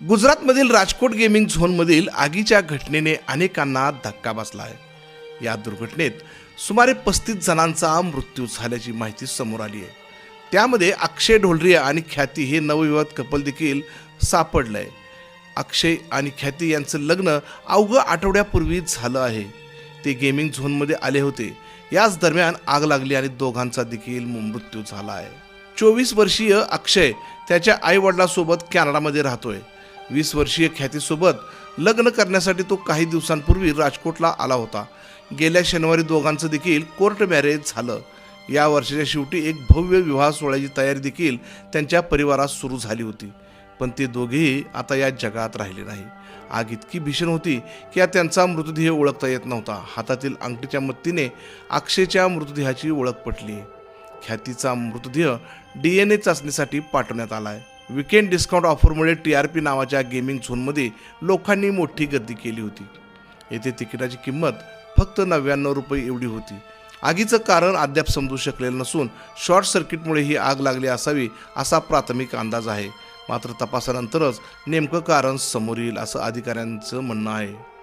गुजरातमधील राजकोट गेमिंग झोनमधील आगीच्या घटनेने अनेकांना धक्का बसला आहे या दुर्घटनेत सुमारे पस्तीस जणांचा मृत्यू झाल्याची माहिती समोर आली आहे. त्यामध्ये अक्षय ढोलरिया आणि ख्याती हे नवविवाद कपल देखील सापडलं आहे अक्षय आणि ख्याती यांचं लग्न अवघं आठवड्यापूर्वी झालं आहे. ते गेमिंग झोनमध्ये आले होते. याच दरम्यान आग लागली आणि दोघांचा देखील मृत्यू झाला आहे. चोवीस वर्षीय अक्षय त्याच्या आईवडिलासोबत कॅनडामध्ये राहतोय. वीस वर्षीय ख्यातीसोबत लग्न करण्यासाठी तो काही दिवसांपूर्वी राजकोटला आला होता. गेल्या शनिवारी दोघांचं देखील कोर्ट मॅरेज झालं. या वर्षाच्या शेवटी एक भव्य विवाह सोहळ्याची तयारी देखील त्यांच्या परिवारात सुरू झाली होती. पण ते दोघेही आता या जगात राहिले नाही. आग इतकी भीषण होती की या त्यांचा मृतदेह ओळखता येत नव्हता. हातातील अंगठीच्या मदतीने अक्षयच्या मृतदेहाची ओळख पटली. ख्यातीचा मृतदेह डी एन ए चाचणीसाठी पाठवण्यात आला आहे विकेंड डिस्काउंट ऑफरमुळे टी आर पी नावाच्या गेमिंग झोनमध्ये लोकांनी मोठी गर्दी केली होती. येथे तिकिटाची किंमत फक्त नव्याण्णव रुपये एवढी होती. आगीचं कारण अद्याप समजू शकलेलं नसून शॉर्ट सर्किटमुळे ही आग लागली असावी असा प्राथमिक अंदाज आहे. मात्र तपासानंतरच नेमकं कारण समोर येईल असं अधिकाऱ्यांचं म्हणणं आहे.